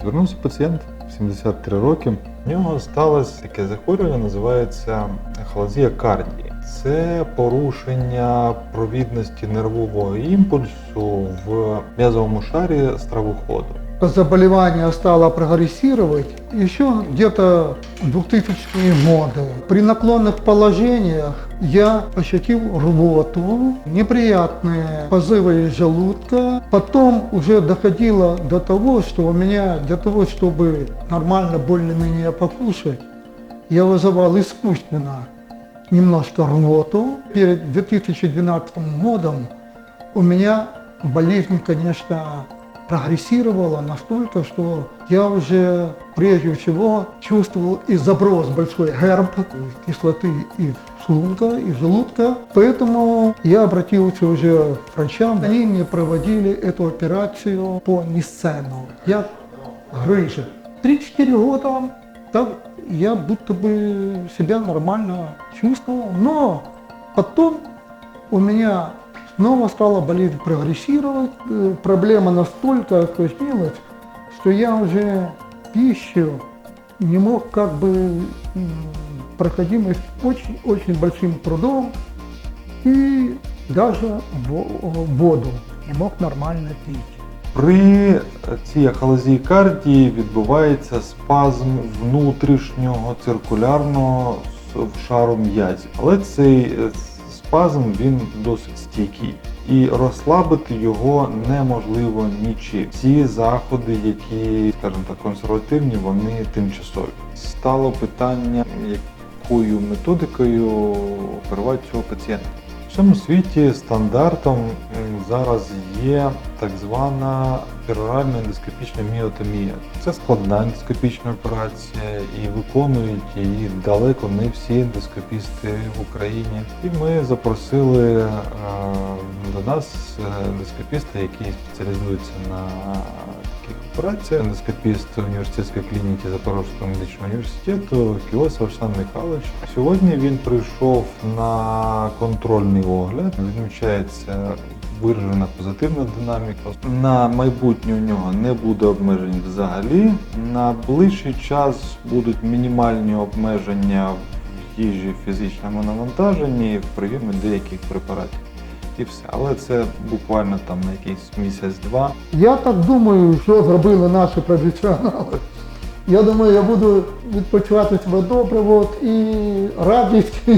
Звернувся пацієнт 73 роки. У нього сталося таке захворювання, називається халазія кардії Це порушення провідності нервового імпульсу в м'язовому шарі стравоходу. Заболевание стало прогрессировать еще где-то 2000-е годы. При наклонных положениях я ощутил рвоту, неприятные позывы из желудка. Потом уже доходило до того, что у меня для того, чтобы нормально более-менее покушать, я вызывал искусственно немножко рвоту. Перед 2012 годом у меня болезнь, конечно, прогрессировала настолько, что я уже прежде всего чувствовал и заброс большой герб кислоты и шлунка, и желудка. Поэтому я обратился уже к врачам. Они мне проводили эту операцию по нисцену. Я грыжа. 3-4 года так я будто бы себя нормально чувствовал, но потом у меня снова стала болезнь прогрессировать. Э, Проблема настолько осложнилась, что я уже пищу не мог как бы проходимость очень-очень большим трудом и даже во- воду не мог нормально пить. При цій ахалазії кардії відбувається спазм внутрішнього циркулярного шару м'язів. Але цей е, спазм він досить стійкий. І розслабити його неможливо нічим. Всі заходи, які, скажімо так, консервативні, вони тимчасові. Стало питання, якою методикою оперувати цього пацієнта. В цьому світі стандартом зараз є так звана пероральна ендоскопічна міотомія. Це складна ендоскопічна операція і виконують її далеко не всі ендоскопісти в Україні. І ми запросили е, до нас е, ендоскопіста, який спеціалізується на таких операціях. Ендоскопіст університетської клініки Запорізького медичного університету Кіосов Олександр Михайлович. Сьогодні він прийшов на контрольний огляд. Відмічається виражена позитивна динаміка. На майбутнє у нього не буде обмежень взагалі. На ближчий час будуть мінімальні обмеження в їжі фізичному навантаженні в прийомі деяких препаратів. І все. Але це буквально там на якийсь місяць-два. Я так думаю, що зробили наші професіонали. Я думаю, я буду відпочивати себе добре і радість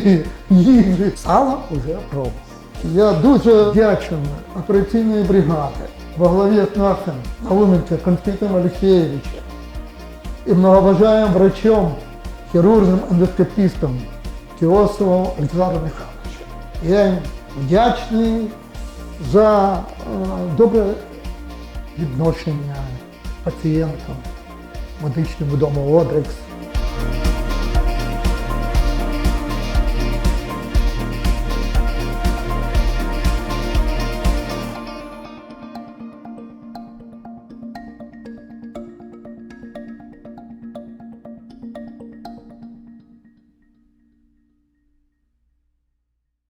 їжі. Сало вже пробував. Я дуже вдячний операційної бригади во главі з нашим Науменко Константином Олексійовичем і многоважаємим врачом, хірургом, ендоскопістом Кіосовим Олександром Михайловичем. Я вдячний за е, добре відношення пацієнтам медичному дому Одрекс.